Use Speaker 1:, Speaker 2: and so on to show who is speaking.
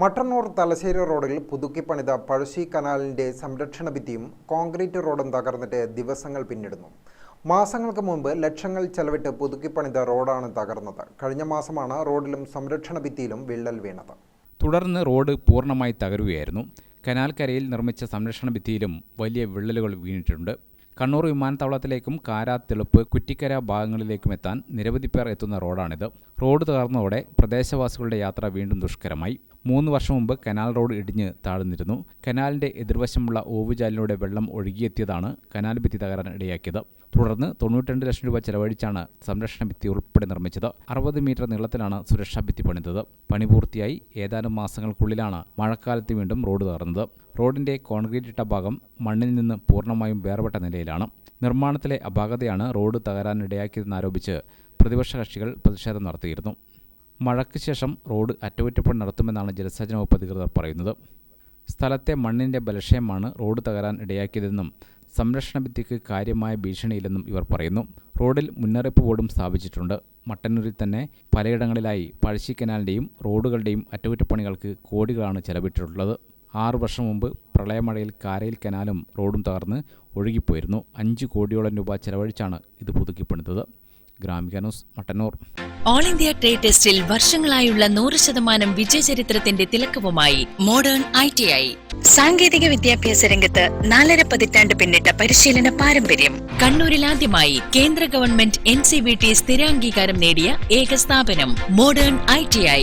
Speaker 1: മട്ടന്നൂർ തലശ്ശേരി റോഡിൽ പുതുക്കി പണിത പഴശ്ശി കനാലിന്റെ സംരക്ഷണ ഭിത്തിയും കോൺക്രീറ്റ് റോഡും തകർന്നിട്ട് ദിവസങ്ങൾ പിന്നിടുന്നു. മാസങ്ങൾക്ക് മുമ്പ് ലക്ഷങ്ങൾ ചെലവിട്ട് പുതുക്കിപ്പണിത റോഡാണ് തകർന്നത്. കഴിഞ്ഞ മാസമാണ് റോഡിലും സംരക്ഷണ ഭിത്തിയിലും വിള്ളൽ വീണത്.
Speaker 2: തുടർന്ന് റോഡ് പൂർണമായി തകരുകയായിരുന്നു. കനാൽ കരയിൽ നിർമ്മിച്ച സംരക്ഷണ ഭിത്തിയിലും വലിയ വിള്ളലുകൾ വീണിട്ടുണ്ട്. കണ്ണൂർ വിമാനത്താവളത്തിലേക്കും കാരാത്തെളുപ്പ് കുറ്റിക്കര ഭാഗങ്ങളിലേക്കും എത്താൻ നിരവധി പേർ എത്തുന്ന റോഡാണിത്. റോഡ് തകർന്നതോടെ പ്രദേശവാസികളുടെ യാത്ര വീണ്ടും ദുഷ്കരമായി. മൂന്ന് വർഷം മുമ്പ് കനാൽ റോഡ് ഇടിഞ്ഞ് താഴ്ന്നിരുന്നു. കനാലിന്റെ എതിർവശമുള്ള ഓവുചാലിലൂടെ വെള്ളം ഒഴുകിയെത്തിയതാണ് കനാൽ ഭിത്തി തകരാൻ ഇടയാക്കിയത്. തുടർന്ന് തൊണ്ണൂറ്റിരണ്ട് ലക്ഷം രൂപ ചെലവഴിച്ചാണ് സംരക്ഷണ ഭിത്തി ഉൾപ്പെടെ നിർമ്മിച്ചത്. അറുപത് മീറ്റർ നീളത്തിലാണ് സുരക്ഷാ ഭിത്തി പണിതത്. പണി പൂർത്തിയായി. ഏതാനും മാസങ്ങൾക്കുള്ളിലാണ് മഴക്കാലത്ത് വീണ്ടും റോഡ് തകർന്നത്. റോഡിന്റെ കോൺക്രീറ്റ് ഇട്ട ഭാഗം മണ്ണിൽ നിന്ന് പൂർണമായും വേർപെട്ട നിലയിലാണ്. നിർമ്മാണത്തിലെ അപാകതയാണ് റോഡ് തകരാനിടയാക്കിയതെന്നാരോപിച്ച് പ്രതിപക്ഷ കക്ഷികൾ പ്രതിഷേധം നടത്തിയിരുന്നു. മഴയ്ക്ക് ശേഷം റോഡ് അറ്റകുറ്റപ്പണി നടത്തുമെന്നാണ് ജലസേചന വകുപ്പ് അധികൃതർ പറയുന്നത്. സ്ഥലത്തെ മണ്ണിന്റെ ബലക്ഷയമാണ് റോഡ് തകരാൻ ഇടയാക്കിയതെന്നും സംരക്ഷണ ഭിത്തിക്ക് കാര്യമായ ഭീഷണിയില്ലെന്നും ഇവർ പറയുന്നു. റോഡിൽ മുന്നറിയിപ്പ് ബോർഡും സ്ഥാപിച്ചിട്ടുണ്ട്. മട്ടന്നൂരിൽ തന്നെ പലയിടങ്ങളിലായി പഴശ്ശി കനാലിന്റെയും റോഡുകളുടെയും അറ്റകുറ്റപ്പണികൾക്ക് കോടികളാണ് ചെലവിട്ടിട്ടുള്ളത്. ആറു വർഷം മുമ്പ് പ്രളയമഴയിൽ കാരയിൽ കനാലും റോഡും തകർന്ന് ഒഴുകിപ്പോയിരുന്നു. അഞ്ച് കോടിയോളം രൂപ ചെലവഴിച്ചാണ് ഇത് പുതുക്കിപ്പണിതത്. ഗ്രാമിക മട്ടന്നൂർ.
Speaker 3: ഓൾ ഇന്ത്യ ട്രേഡ് ടെസ്റ്റിൽ വർഷങ്ങളായുള്ള നൂറ് ശതമാനം വിജയചരിത്രത്തിന്റെ തിലക്കവുമായി മോഡേൺ ഐ ടി ഐ സാങ്കേതിക വിദ്യാഭ്യാസ രംഗത്ത് നാലര പതിറ്റാണ്ട് പിന്നിട്ട പരിശീലന പാരമ്പര്യം. കണ്ണൂരിൽ ആദ്യമായി കേന്ദ്ര government N C V T സ്ഥിരാംഗീകാരം നേടിയ ഏക സ്ഥാപനം മോഡേൺ ഐ ടി ഐ